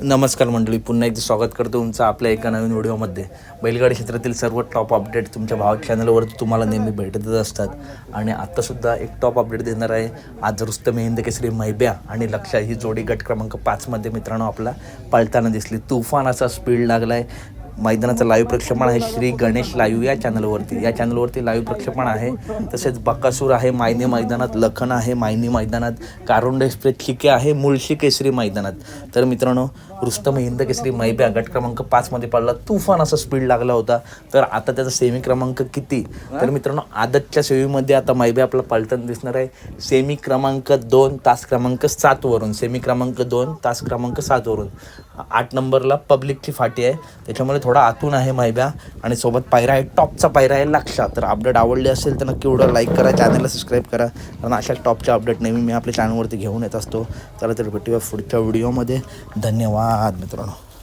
नमस्कार मंडळी पुन्हा एकदा स्वागत करतो तुमचं आपल्या एका नवीन व्हिडिओमध्ये. बैलगाडी क्षेत्रातील सर्व टॉप अपडेट तुमच्या भाव चॅनलवर तुम्हाला नेहमी भेटतच असतात. आणि आत्तासुद्धा एक टॉप अपडेट देणार आहे. आज रुस्तम हिंद केसरी मैब्या आणि लक्षा ही जोडी गट क्रमांक पाचमध्ये मित्रांनो आपला पळताना दिसली. तुफान असा स्पीड लागला आहे मैदानाचं लाईव्ह प्रक्षेपण आहे. श्री गणेश लाईव्ह या चॅनलवरती या चॅनलवरती लाईव्ह प्रक्षेपण आहे. तसेच बकासूर आहे मायनी मैदानात लखन आहे मायनी मैदानात कारुंड एक्सप्रेस शिके आहे मुळशी केसरी मैदानात. तर मित्रांनो रुस्तम हिंद केसरी मैब्या गट क्रमांक पाचमध्ये पडला. तुफान असा स्पीड लागला होता. तर आता त्याचा सेमी क्रमांक किती? तर मित्रांनो आदतच्या सेमीमध्ये आता मैब्या आपला पळताना दिसणार आहे. सेमी क्रमांक दोन तास क्रमांक सातवरून सेमी क्रमांक दोन तास क्रमांक सातवरून आठ नंबरला पब्लिकची फाटी आहे. त्याच्यामुळे थोडा आतून आहे मैब्या. आणि सोबत पायरा आहे टॉपचा पायरा आहे लक्षात. तर अपडेट आवडले असेल तर नक्की व्हिडिओ लाईक करा. चॅनलला सबस्क्राईब करा. कारण अशा टॉपचे अपडेट नेहमी मी आपल्या चॅनलवरती घेऊन येत असतो. चला तर भेटूया पुढच्या व्हिडिओमध्ये धन्यवाद मित्रांनो.